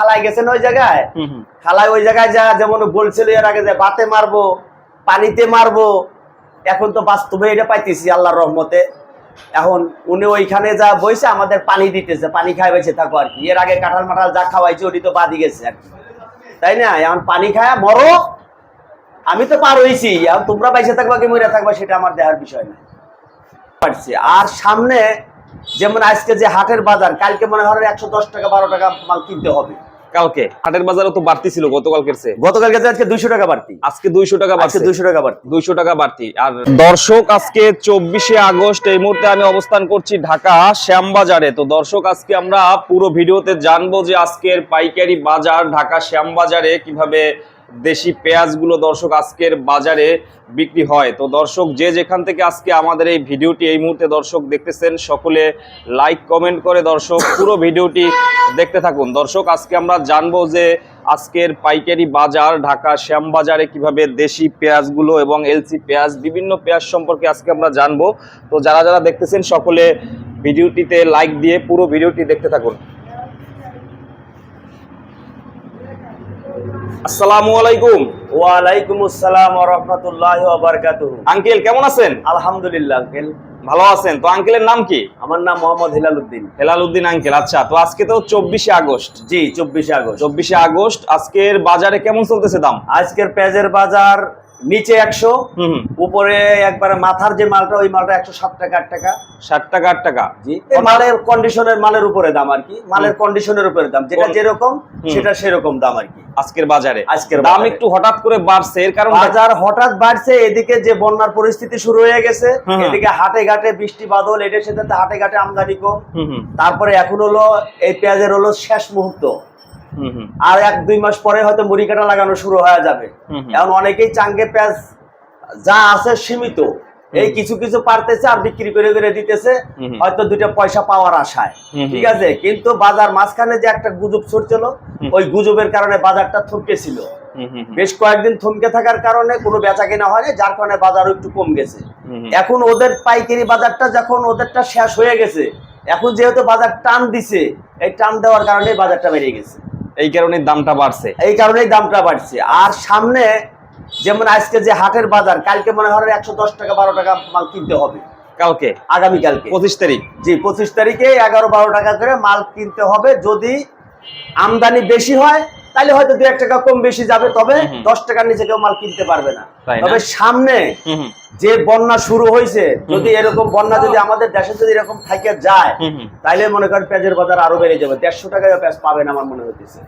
খালায় গেছেন ওই জায়গায়? খালায় ওই জায়গায় যা যেমন বলছিল এর আগে যে বাতে মারবো পানিতে মারবো এখন তো বাস্তবে এটা পাইতেছি আল্লাহর রহমতে। এখন উনি ওইখানে যা বইছে আমাদের পানি দিতেছে পানি খাই বেঁচে থাকো আর কি। এর আগে কাঁঠাল মাঠাল যা খাওয়াইছে ওটি তো বাদি গেছে আর কি। তাই না? এখন পানি খায় মরো আমি তো পার হয়েছি এখন তোমরা বাইসে থাকবা কি মরে থাকবা সেটা আমার দেহার বিষয় না পারছি। আর সামনে যেমন আজকে যে হাটের বাজার কালকে মনে হয় একশো দশ টাকা বারো টাকা মাল কিনতে হবে। কালকে। হাটের বাজারে তো বাড়তি ছিল গতকালকের চেয়ে। গতকালকে আজকে দুইশো টাকা বাড়তি। আজকে দুইশো টাকা বাড়ছে। দুইশো টাকা বাড়তি। দুইশো টাকা বাড়তি। আর দর্শক আজকে চব্বিশে আগস্ট এই মুহূর্তে আমি অবস্থান করছি ঢাকা শ্যামবাজারে। তো দর্শক আজকে আমরা পুরো ভিডিওতে জানব যে আজকের পাইকারি বাজার ঢাকা শ্যামবাজারে কীভাবে দেশি পেঁয়াজগুলো দর্শক আজকের বাজারে বিক্রি হয়। তো দর্শক, যে যেখান থেকে আজকে আমাদের এই ভিডিওটি এই মুহূর্তে দর্শক দেখতেছেন, সকলে লাইক কমেন্ট করে দর্শক পুরো ভিডিওটি দেখতে থাকুন। দর্শক, আজকে আমরা জানব যে আজকের পাইকারি বাজার, ঢাকা শ্যামবাজারে কীভাবে দেশি পেঁয়াজগুলো এবং এলসি পেঁয়াজ, বিভিন্ন পেঁয়াজ সম্পর্কে আজকে আমরা জানব। তো যারা যারা দেখতেছেন, সকলে ভিডিওটিতে লাইক দিয়ে পুরো ভিডিওটি দেখতে থাকুন। আসসালামু আলাইকুম। ওয়ালাইকুম আসসালাম ওয়া রাহমাতুল্লাহি ওয়া বারাকাতুহু আঙ্কেল কেমন আছেন? আলহামদুলিল্লাহ আঙ্কেল। ভালো আছেন? তো আঙ্কেলের নাম কি? আমার নাম মোহাম্মদ হিলাল উদ্দিন হেলাল উদ্দিন আঙ্কেল আচ্ছা তো আজকে তো চব্বিশে আগস্ট। জি চব্বিশে আগস্ট। চব্বিশে আগস্ট আজকের বাজারে কেমন চলতেছে দাম? আজকের পেঁয়াজের বাজার নিচে একশো উপরে একবারে মাথার যে মালটা ওই মালটা একশো ষাট টাকা আট টাকা। ষাট টাকা আট টাকা। জি মালের কন্ডিশনের মালের উপরে দাম আর কি। মালের কন্ডিশনের উপরে দাম। যেটা যেরকম সেটা সেরকম দাম আর কি। আজকের বাজারে। আজকের দাম একটু হঠাৎ করে বাড়ছে এর কারণ বাজার হঠাৎ বাড়ছে এদিকে যে বন্যার পরিস্থিতি শুরু হয়ে গেছে। এদিকে হাটে ঘাটে বৃষ্টি বাদল এটার সাথে হাটে ঘাটে আমদানি কম। তারপরে এখন হলো এই পেঁয়াজের হলো শেষ মুহূর্ত। আর এক দুই মাস পরে হয়তো মুড়ি কাটা লাগানো শুরু হয়ে যাবে। এখন অনেকেই চাঙ্গে পেঁয়াজ যা আছে সীমিত। এই কিছু কিছু পারতেছে আর বিক্রি করে করে দিতেছে। হয়তো দুইটা পয়সা পাওয়ার আশায়। ঠিক আছে? কিন্তু বাজার মাঝখানে যে একটা গুজব ছড়ছিল ওই গুজবের কারণে বাজারটা থমকে ছিল। হুম হুম হুম। বেশ কয়েকদিন থমকে থাকার কারণে কোনো বেচা কেনা হয়নি যার কারণে বাজার একটু কম গেছে। এখন ওদের পাইকারি বাজারটা যখন ওদেরটা শেষ হয়ে গেছে এখন যেহেতু বাজার টান দিছে এই টান দেওয়ার কারণে বাজারটা বেড়ে গেছে। এই কারণে দামটা বাড়ছে। এই কারণেই দামটা বাড়ছে। আর সামনে যেমন আজকে যে হাটের বাজার কালকে মনে হয় একশো দশ টাকা বারো টাকা মাল কিনতে হবে। কালকে? আগামী কালকে। পঁচিশ তারিখ। জি পঁচিশ তারিখে এগারো বারো টাকা করে মাল কিনতে হবে। যদি আমদানি বেশি হয় তাহলে হয়তো দু এক টাকা কম বেশি যাবে তবে। দশ টাকার নিচে কেউ মাল কিনতে পারবে না। তবে সামনে যে বন্যা শুরু হয়েছে যদি এরকম বন্যা যদি আমাদের দেশে যদি এরকম থাকে যায় হুম মনে করেন পেঁয়াজের বাজার আরও বেড়ে যাবে। দেড়শো টাকায় পেঁয়াজ পাবেন আমার মনে হইতেছে।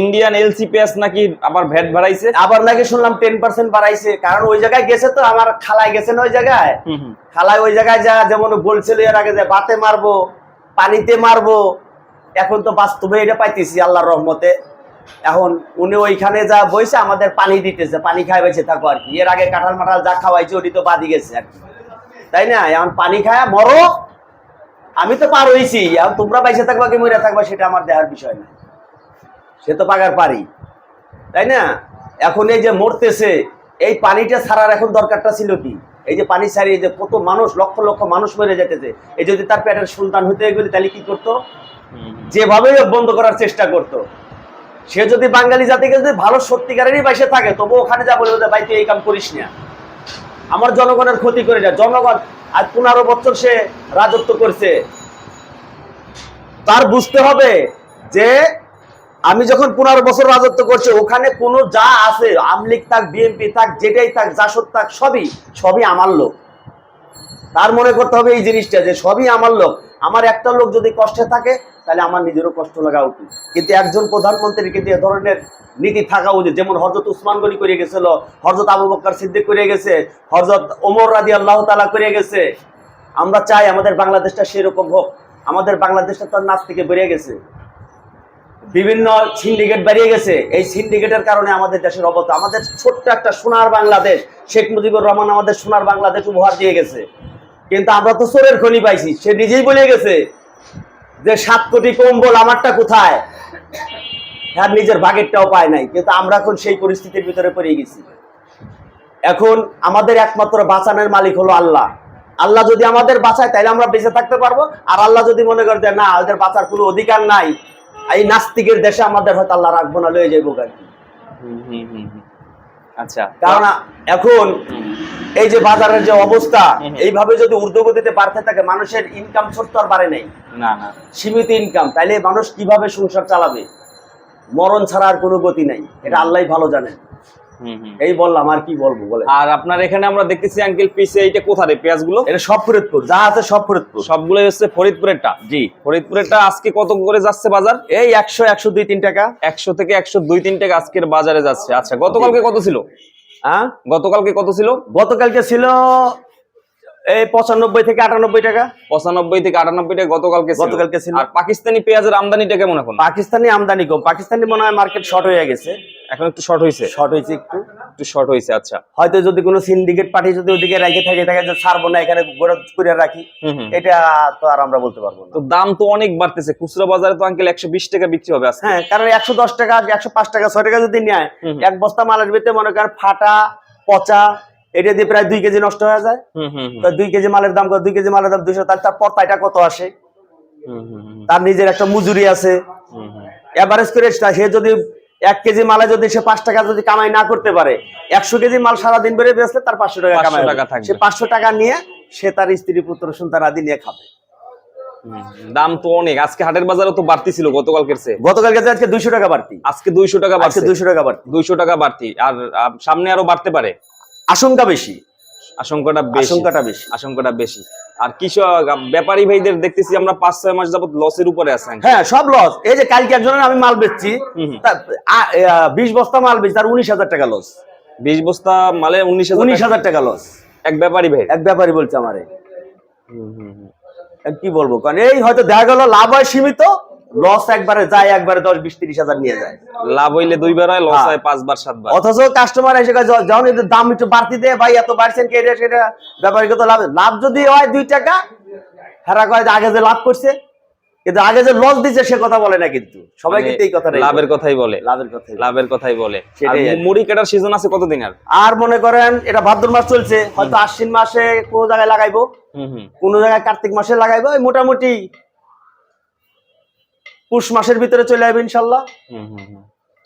ইন্ডিয়ান এলসি পেঁয়াজ নাকি আবার ভ্যাট বাড়াইছে? আবার নাকি শুনলাম টেন পার্সেন্ট বাড়াইছে কারণ ওই জায়গায় গেছে তো আমার খালায় গেছেন ওই জায়গায়? খালায় ওই জায়গায় যা যেমন বলছিল এর আগে যে বাতে মারবো পানিতে মারবো এখন তো বাস্তবে এটা পাইতেছি আল্লাহর রহমতে। এখন উনি ওইখানে যা বইছে, আমাদের পানি দিতেছে, পানি খাই বেঁচে থাকো আর কি। এর আগে কাঁঠাল মাঠাল যা খাওয়াইছে, ওটি তো বাদি গেছে আর তাই না? এখন পানি খায় মরো, আমি তো পার হয়েছি এখন তোমরা বাইসে থাকবা কি মরে থাকবা, সেটা আমার দেহার বিষয় না। সে তো পাগার পারি। তাই না? এখন এই যে মরতেছে, এই পানিটা ছাড়ার এখন দরকারটা ছিল কি? এই যে পানি ছাড়িয়ে যে কত মানুষ, লক্ষ লক্ষ মানুষ মরে যেতেছে। এই যদি তার পেটের সুলতান হতে গেলে তাহলে কি করতো। যেভাবেই বন্ধ করার চেষ্টা করত। সে যদি বাঙালি জাতিকে যদি ভালো সত্যিকারেরই বাইসে থাকে তবু ওখানে যা বলবে যে ভাই, তুই এই কাম করিস না। আমার জনগণের ক্ষতি করে না জনগণ, আজ পনেরো বছর সে রাজত্ব করছে। তার বুঝতে হবে যে, আমি যখন পনেরো বছর রাজত্ব করছি, ওখানে কোনো যা আছে আমলিক থাক, বিএনপি থাক, যেটাই থাক জাসদ থাক, সবই সবই আমার লোক। তার মনে করতে হবে এই জিনিসটা যে, সবই আমার লোক। আমার একটা লোক যদি কষ্টে থাকে তাহলে আমার নিজেরও কষ্ট লাগা উচিত। কিন্তু একজন প্রধানমন্ত্রীর কিন্তু এ ধরনের নীতি থাকা উচিত। যেমন হরজত উসমান গনি করে গেছিল হরজত আবু বক্কর সিদ্দিক করে গেছে হরজত ওমর রাদি আল্লাহ তালা করে গেছে, আমরা চাই আমাদের বাংলাদেশটা সেরকম হোক। আমাদের বাংলাদেশটা তার নাচ থেকে বেরিয়ে গেছে। বিভিন্ন সিন্ডিকেট বেরিয়ে গেছে। এই সিন্ডিকেটের কারণে আমাদের দেশের অবস্থা, আমাদের ছোট্ট একটা সোনার বাংলাদেশ, শেখ মুজিবুর রহমান আমাদের সোনার বাংলাদেশ উপহার দিয়ে গেছে। কিন্তু আমরা তো চোরের খনি পাইছি, সে নিজেই বলে গেছে যে সাত কোটি কম্বল আমারটা কোথায়? হ্যাঁ নিজের ভাগেরটাও পায় নাই, কিন্তু আমরা এখন সেই পরিস্থিতির ভিতরে পড়ে গেছি। এখন আমাদের একমাত্র বাঁচানোর মালিক হলো আল্লাহ। আল্লাহ যদি আমাদের বাঁচায় তাহলে আমরা বেঁচে থাকতে পারব। আর আল্লাহ যদি মনে করে যে, না, ওদের বাঁচার কোনো অধিকার নাই, এই নাস্তিকের দেশে আমাদের হয়তো আল্লাহ রাখব না, লয়ে যাইবো আর কি। আচ্ছা। কারণ এখন এই যে বাজারের যে অবস্থা এইভাবে যদি ঊর্ধ্বগতিতে বাড়তে থাকে মানুষের ইনকাম ছোট্ট আর বাড়ে নাই। না না। সীমিত ইনকাম তাইলে মানুষ কীভাবে সংসার চালাবে? মরণ ছাড়া আর কোনো গতি নাই। এটা আল্লাহ ভালো জানেন। এই বললাম আর কি বলব বলে আর আপনার এখানে আমরা দেখতেছি আঙ্কেল পিসে এইটা কোথায় পেঁয়াজগুলো এটা সব ফরিদপুর যা আছে সব ফরিদপুর। সবগুলো হচ্ছে ফরিদপুরেরটা? জি। ফরিদপুরেরটা আজকে কত করে যাচ্ছে বাজার? এই একশো একশো দুই তিন টাকা। একশো থেকে একশো দুই তিন টাকা আজকের বাজারে যাচ্ছে। আচ্ছা গতকালকে কত ছিল? হ্যাঁ? গতকালকে কত ছিল? গতকালকে ছিল এই পঁচানব্বই থেকে আটানব্বই টাকা। পঁচানব্বই থেকে আটানব্বই টাকা গতকালকে ছিল। গতকালকে ছিল। আর পাকিস্তানি পেঁয়াজের আমদানিটা কেমন এখন? পাকিস্তানি আমদানি কম। পাকিস্তানি মনে হয় মার্কেট শর্ট হয়ে গেছে। এখন একটু শর্ট হয়েছে শর্ট হয়েছে একটু। একটু শর্ট হয়েছে আচ্ছা। হয়তো যদি কোনো সিন্ডিকেট পার্টি যদি ওদিকে রেখে থাকে থাকে যে ছাড়বো না এখানে গোড়া করে রাখি। এটা তো আর আমরা বলতে পারব না। তো দাম তো অনেক বাড়তেছে। খুচরা বাজারে তো আঙ্কেল একশো বিশ টাকা বিক্রি হবে হ্যাঁ কারণ একশো দশ টাকা একশো পাঁচ টাকা ছয় টাকা যদি নেয় এক বস্তা মালের ভিতরে মনে করেন ফাটা পচা এটা দিয়ে প্রায় দুই কেজি নষ্ট হয়ে যায়। তো দুই কেজি মালের দাম কত? দুই কেজি মালের দাম দুইশো তাহলে তার পর্তাটা কত আসে? তার নিজের একটা মজুরি আছে। এভারেজ করে সে যদি এক কেজি মালে যদি সে পাঁচ টাকা যদি কামাই না করতে পারে একশো কেজি মাল সারাদিন বেড়ে বেচলে তার পাঁচশো টাকা 500 কামাই। সে পাঁচশো টাকা নিয়ে সে তার স্ত্রী পুত্র সন্তান আদি নিয়ে খাবে। দাম তো অনেক। আজকে হাটের বাজারে তো বাড়তি ছিল গতকালকের চেয়ে। গতকালকে আজকে দুইশো টাকা বাড়তি। আজকে দুইশো টাকা বাড়ছে। দুইশো টাকা বাড়তি। দুইশো টাকা বাড়তি। আর সামনে আরও বাড়তে পারে। আশঙ্কা বেশি। আশঙ্কাটা বেশি। আশঙ্কাটা বেশি। আশঙ্কাটা বেশি। আর কৃষক ব্যাপারী ভাইদের দেখতেছি আমরা পাঁচ ছয় মাস যাবত লসের উপরে আছে হ্যাঁ সব লস এই যে কালকে একজনের আমি মাল বেচছি বিশ বস্তা মাল বেচছি তার উনিশ হাজার টাকা লস বিশ বস্তা মালে উনিশ উনিশ হাজার টাকা লস এক ব্যাপারী ভাই এক ব্যাপারী বলছে আমারে। কি বলব? কারণ এই হয়তো দেখা গেল লাভ হয় সীমিত লস একবারে যায় একবারে দশ বিশ তিরিশ হাজার নিয়ে যায়। লাভ হইলে দুইবার হয় লস হ্যাঁ। হয় পাঁচবার সাতবার। অথচ কাস্টমার এসে যখন দাম একটু বাড়তি দেয় ভাই এত বাড়ছেন কে এটা সেটা ব্যাপারীকে তো লাভ লাভ যদি হয় দুই টাকা হেরা কয় আগে যে লাভ করছে কিন্তু আগে যে লস সে কথা বলে না কিন্তু। সবাই মানে কিন্তু এই কথা লাভের কথাই বলে। লাভের কথা লাভের কথাই বলে। মুড়ি কাটার সিজন আছে কতদিন আর? আর মনে করেন এটা ভাদ্র মাস চলছে হয়তো আশ্বিন মাসে কোন জায়গায় লাগাইবো। কোন জায়গায় কার্তিক মাসে লাগাইবো মোটামুটি পুষ মাসের ভিতরে চলে আসবে ইনশাল্লাহ। হুম হুম হুম।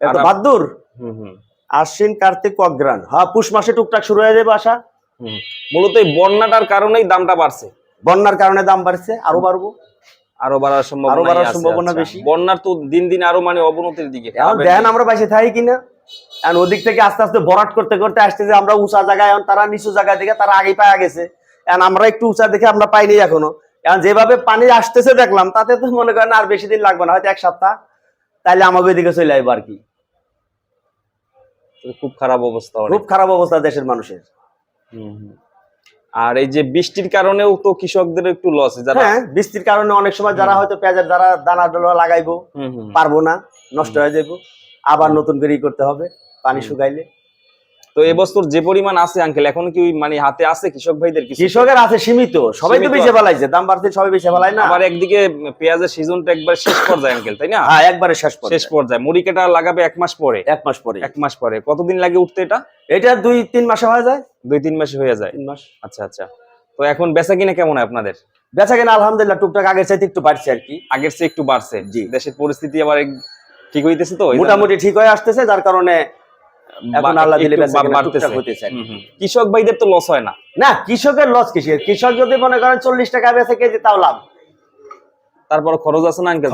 এটা তো আর- ভাদ্র হুম হুম। আশ্বিন কার্তিক অগ্রাণ হ্যাঁ পুষ মাসে টুকটাক শুরু হয়ে যাবে আসা মূলত এই বন্যাটার কারণেই দামটা বাড়ছে। বন্যার কারণে দাম বাড়ছে আরও বাড়বো। আরও বাড়ার সম্ভাবনা আরও বাড়ার সম্ভাবনা বেশি। বন্যার তো দিন দিন আরও মানে অবনতির দিকে এখন আমরা বাইসে থাকি কিনা। এখন ওদিক থেকে আস্তে আস্তে ভরাট করতে করতে আসতেছে আমরা উঁচা জায়গায় এখন তারা নিচু জায়গা থেকে তারা আগে পাওয়া গেছে। এখন আমরা একটু উঁচা দেখে আমরা পাইনি এখনও। এখন যেভাবে পানি আসতেছে দেখলাম তাতে তো মনে করেন আর বেশি দিন লাগবে না হয়তো এক সপ্তাহ। তাইলে আমাকে ওইদিকে চলে আসব আর কি। খুব খারাপ অবস্থা খুব খারাপ অবস্থা দেশের মানুষের। আর এই যে বৃষ্টির কারণেও তো কৃষকদের একটু লস যারা হ্যাঁ বৃষ্টির কারণে অনেক সময় যারা হয়তো পেঁয়াজের যারা দানা ডোলা লাগাইবো। পারব না নষ্ট হয়ে যাব আবার নতুন করে করতে হবে পানি শুকাইলে। তো এবছর যে পরিমাণ আছে আঙ্কেল এখন কি মানে হাতে আছে কৃষক ভাইদের কৃষকের আছে সীমিত। সবাই তো বেঁচে ফেলাইছে দাম বাড়তে সবাই বেঁচে ফেলায় না? আবার একদিকে পেঁয়াজের সিজনটা একবার শেষ পর্যায়ে আঙ্কেল তাই না? হ্যাঁ একবারে শেষ পর্যায়ে। শেষ পর্যায়ে। মুড়ি কাটা লাগাবে এক মাস পরে। এক মাস পরে। এক মাস পরে। কতদিন লাগে উঠতে এটা? এটা দুই তিন মাসে হয়ে যায়। দুই তিন মাসে হয়ে যায়। তিন মাস। আচ্ছা আচ্ছা। তো এখন বেচা কিনা কেমন হয় আপনাদের? বেচা কেনা আলহামদুলিল্লাহ টুকটাক আগের চাইতে একটু বাড়ছে আর কি। আগের চেয়ে একটু বাড়ছে। জি। দেশের পরিস্থিতি আবার ঠিক হইতেছে তো? মোটামুটি ঠিক হয়ে আসতেছে যার কারণে এখন আল্লাহ দিলে হতেছে। কৃষক ভাইদের তো লস হয় না। না কৃষকের লস কিসের? কৃষক যদি মনে করেন চল্লিশ টাকা বেচে কেজি তাও লাভ। তারপর খরচ আছে না আঙ্কেল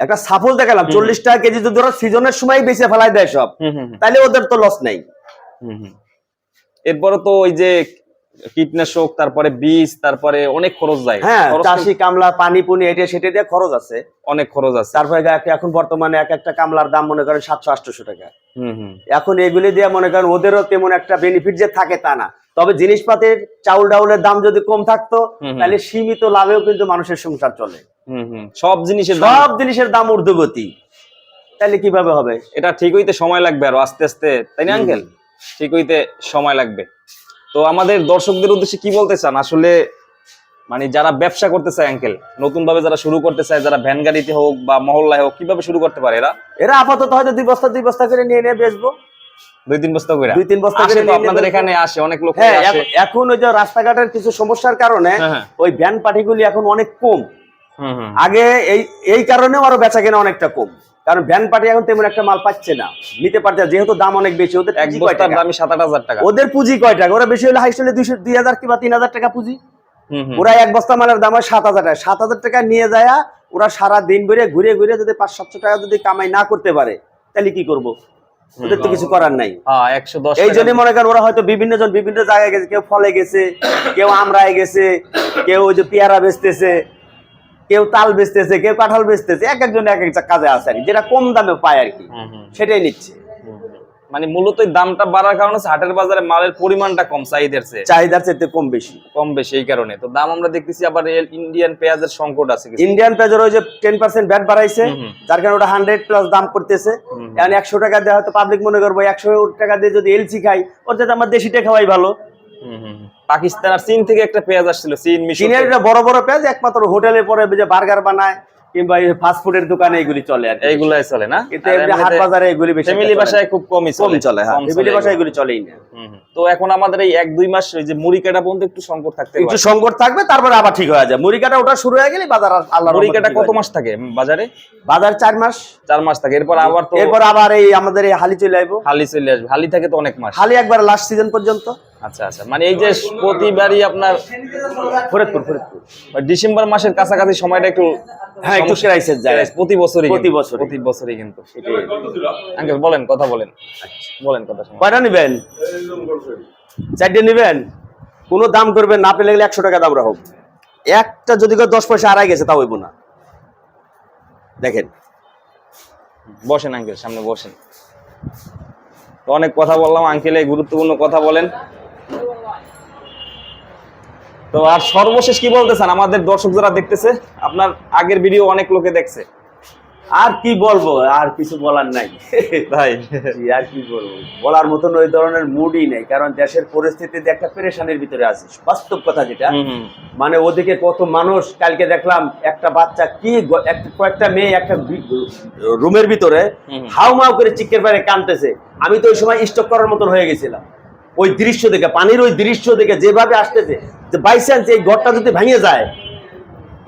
একটা সাফল দেখালাম চল্লিশ টাকা কেজি যদি ওরা সিজনের সময় বেঁচে ফেলাই দেয় সব তাহলে ওদের তো লস নেই। এরপরে তো ওই যে কীটনাশক তারপরে বীজ তারপরে অনেক খরচ যায়। হ্যাঁ চাষি কামলা পানি পুনি এটা সেটা দিয়ে খরচ আছে। অনেক খরচ আছে। তারপরে এখন বর্তমানে এক একটা কামলার দাম মনে করেন সাতশো আটশো টাকা। এখন এগুলি দিয়ে মনে করেন ওদেরও তেমন একটা বেনিফিট যে থাকে তা না। তবে জিনিসপাতির চাউল ডাউলের দাম যদি কম থাকতো। তাহলে সীমিত লাভেও কিন্তু মানুষের সংসার চলে। হুম, হুম। সব জিনিসের সব জিনিসের দাম ঊর্ধ্বগতি। তাহলে কীভাবে হবে? এটা ঠিক হইতে সময় লাগবে আরও আস্তে আস্তে তাই না আঙ্কেল? ঠিক হইতে সময় লাগবে। তো আমাদের দর্শকদের উদ্দেশ্যে কি বলতে চান? আসলে মানে যারা ব্যবসা করতে চায় আঙ্কেল নতুন ভাবে যারা শুরু করতে চায় যারা ভ্যান গাড়িতে হোক বা মহল্লায় হোক কীভাবে শুরু করতে পারে এরা? এরা আপাতত হয়তো দুই বস্তা দুই বস্তা করে নিয়ে নিয়ে বেচবো। দুই তিন বস্তা করে দুই তিন বস্তা করে আপনাদের এখানে আসে অনেক লোক হ্যাঁ এখন- এখন ওই যে রাস্তাঘাটের কিছু সমস্যার কারণে হ্যাঁ, হ্যাঁ। ওই ভ্যান পাঠিগুলি এখন অনেক কম। আগে এই এই কারণেও আরও বেচা কেনা অনেকটা কম। কারণ ভ্যান পার্টি এখন তেমন একটা মাল পাচ্ছে না। নিতে পারছে যেহেতু দাম অনেক বেশি ওদের এক পুঁজি কয় বস্তার টাকা? সাত আট হাজার টাকা। ওদের পুঁজি কয় টাকা? ওরা বেশি হলে হাইস্ট হলে দুইশো দুই হাজার কিংবা তিন হাজার টাকা পুঁজি। ওরা এক বস্তা মালের দাম হয় সাত হাজার টাকা। সাত হাজার টাকা নিয়ে যায় ওরা সারা দিন ঘুরে ঘুরে ঘুরে যদি পাঁচ সাতশো টাকা যদি কামাই না করতে পারে তাহলে কি করব? ওদের তো কিছু করার নাই। হ্যাঁ এই জন্য মনে করেন ওরা হয়তো বিভিন্ন জন বিভিন্ন জায়গায় গেছে কেউ ফলে গেছে কেউ আমরায় গেছে কেউ ওই যে পেয়ারা বেচতেছে কেউ তাল বেচতেছে কেউ কাঁঠাল বেচতেছে এক একজন এক এক কাজে আছে আর যেটা কম দামে পায় আর কি। সেটাই নিচ্ছে। মানে মূলত দামটা বাড়ার কারণে হাটের বাজারে মালের পরিমাণটা কম চাহিদার চেয়ে। চাহিদার চেয়ে কম বেশি। কম বেশি এই কারণে। তো দাম আমরা দেখতেছি আবার ইন্ডিয়ান পেঁয়াজের সংকট আছে ইন্ডিয়ান পেজের ওই যে টেন পার্সেন্ট ব্যাট বাড়াইছে। যার কারণে ওটা হান্ড্রেড প্লাস দাম করতেছে। এখন একশো টাকা দিয়ে হয়তো পাবলিক মনে করব একশো টাকা দিয়ে যদি এলসি খাই ওর যাতে আমার দেশিটা খাওয়াই ভালো। পাকিস্তান আর চীন থেকে একটা পেঁয়াজ আসছিল চীন মিশর চীনের বড় বড় পেঁয়াজ একমাত্র হোটেলে পরে যে বার্গার বানায় কিংবা ফাস্ট ফুডের দোকানে এগুলি চলে আর এইগুলাই চলে না? কিন্তু এমনি হাট বাজারে এগুলি বেশি ফ্যামিলি চলে। বাসায় খুব কমই না। চলে। হ্যাঁ। ফ্যামিলি বাসায় এগুলি। চলেই না। হুম। তো এখন আমাদের এই এক দুই মাস ওই যে মুড়ি কাটা পর্যন্ত একটু সংকট থাকতে একটু সংকট থাকবে তারপরে আবার ঠিক হয়ে যায়। মুড়ি কাটা ওটা শুরু হয়ে গেলে বাজার আর আল্লাহ মুড়ি কাটা কত মাস থাকে বাজারে? বাজার চার মাস। চার মাস থাকে। এরপর আবার তো এরপর আবার এই আমাদের এই হালি চলে আসব হালি চলে আসবে। হালি থাকে তো অনেক মাস। হালি একবার লাস্ট সিজন পর্যন্ত। আচ্ছা আচ্ছা। মানে এই যে প্রতিবারই আপনার ফরিদপুর ফরিদপুর। ডিসেম্বর মাসের কাছাকাছি সময়টা একটু হ্যাঁ একটু ক্রাইসিস যায় প্রতি বছরই প্রতি বছরই। প্রতি বছরই কিন্তু আঙ্কেল বলেন কথা বলেন। বলেন কথা কয়টা নেবেন? চারটে নেবেন? কোনো দাম করবেন না পেলে গেলে একশো টাকা দাম রাখো একটা যদি কেউ দশ পয়সা আড়াই গেছে তা হইব না। দেখেন। বসেন আঙ্কেল সামনে বসেন। তো অনেক কথা বললাম আঙ্কেল এই গুরুত্বপূর্ণ কথা বলেন। তো আর সর্বশেষ কি বলতেছেন? আমাদের দর্শক যারা দেখতেছে আপনার আগের ভিডিও অনেক লোকে দেখছে। আর কি বলব? আর কিছু বলার নাই। তাই আর কি বলব? বলার মতন ওই ধরনের মুডই নেই কারণ দেশের পরিস্থিতিতে একটা পেরেশানির ভিতরে আছে। বাস্তব কথা যেটা। মানে ওদিকে কত মানুষ কালকে দেখলাম একটা বাচ্চা কি কয়েকটা মেয়ে একটা রুমের ভিতরে হুম। হাউ মাউ করে চিকের বাইরে কানতেছে। আমি তো ওই সময় স্টক করার মতন হয়ে গেছিলাম। ওই দৃশ্য দেখে পানির ওই দৃশ্য দেখে যেভাবে আসতেছে যে বাই চান্স এই ঘরটা যদি ভেঙে যায়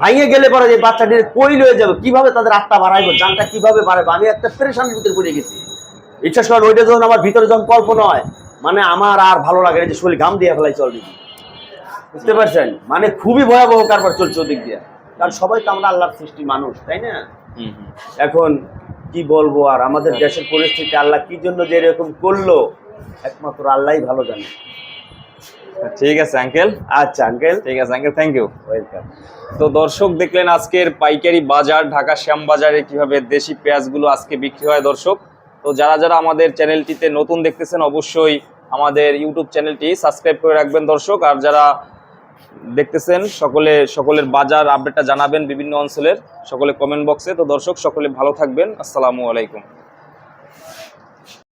ভাঙে গেলে পরে যে বাচ্চাটি কই লয়ে যাবে কীভাবে তাদের আত্মা বাড়াইবো জানটা কীভাবে বাড়াবো? আমি একটা পেরেশানির ভিতরে পড়ে গেছি। বিশ্বাস করেন ওইটা যখন আমার ভিতরে যখন কল্পনা হয় মানে আমার আর ভালো লাগে না যে শরীর ঘাম দিয়ে ফেলাই চলবে বুঝতে পারছেন? মানে খুবই ভয়াবহ কারবার চলছে ওদিক দিয়ে। কারণ সবাই তো আমরা আল্লাহর সৃষ্টি মানুষ তাই না। এখন কি বলব আর আমাদের দেশের পরিস্থিতি আল্লাহ কি জন্য যে এরকম করল একমাত্র আল্লাহই ভালো জানে। ঠিক আছে আঙ্কেল আচ্ছা আঙ্কেল ঠিক আছে আঙ্কেল থ্যাংক ইউ ওয়েলকাম তো দর্শক দেখলেন আজকের পাইকারি বাজার ঢাকা শ্যামবাজারে কীভাবে দেশি পেঁয়াজগুলো আজকে বিক্রি হয় দর্শক? তো যারা যারা আমাদের চ্যানেলটিতে নতুন দেখতেছেন অবশ্যই আমাদের ইউটিউব চ্যানেলটি সাবস্ক্রাইব করে রাখবেন দর্শক। আর যারা দেখতেছেন সকলে সকলের বাজার আপডেটটা জানাবেন বিভিন্ন অঞ্চলের। সকলে কমেন্ট বক্সে তো দর্শক সকলে ভালো থাকবেন। আসসালামু আলাইকুম।